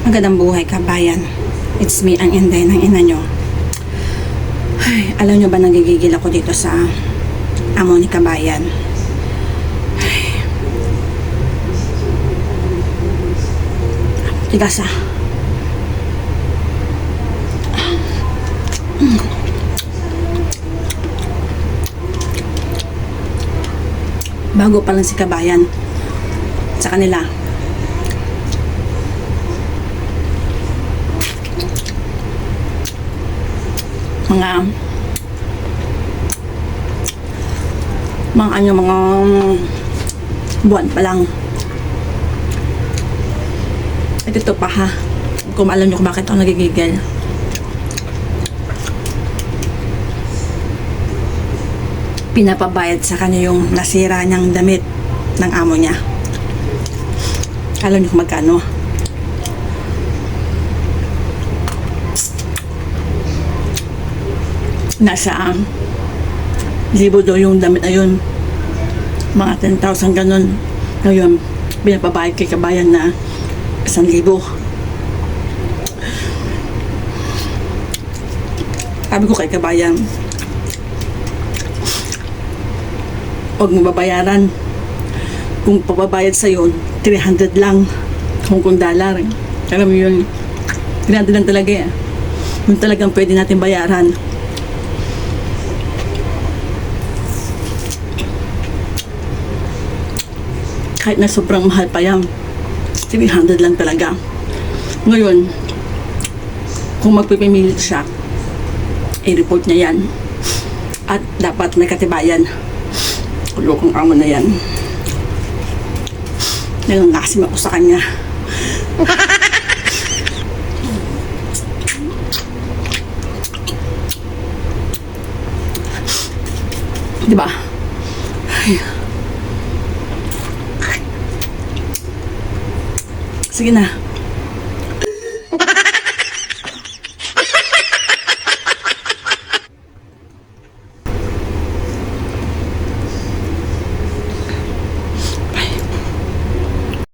Magandang buhay kabayan. It's me, ang inday ng ina nyo. Ay, alam nyo ba nagigigil ako dito sa amo ni kabayan? Ay. Tigas. Bago pa lang si kabayan sa kanila. Mga mga ano mga buwan pa lang. At ito pa ha? Kung alam nyo kung bakit ako nagigigil. Pinapabayad sa kanya yung nasira niyang damit ng amo niya. Alam nyo kung magkano nasa ang libo daw yung damit na yun. Mga 10,000 ganun. Ngayon binababayad kay kabayan na isang libo. Sabi ko kay kabayan huwag mo babayaran. Kung pababayad sa yun 300 lang Hong Kong dollar. Alam mo yun 300 lang talaga eh. Yun talagang pwede natin bayaran kahit na sobrang mahal pa yan 300 lang talaga. Ngayon kung magpipimilit siya i-report niya yan. At dapat may katibayan. Kulokong amo na yan. Nangangasim ako sa kanya. Di ba? Sige na.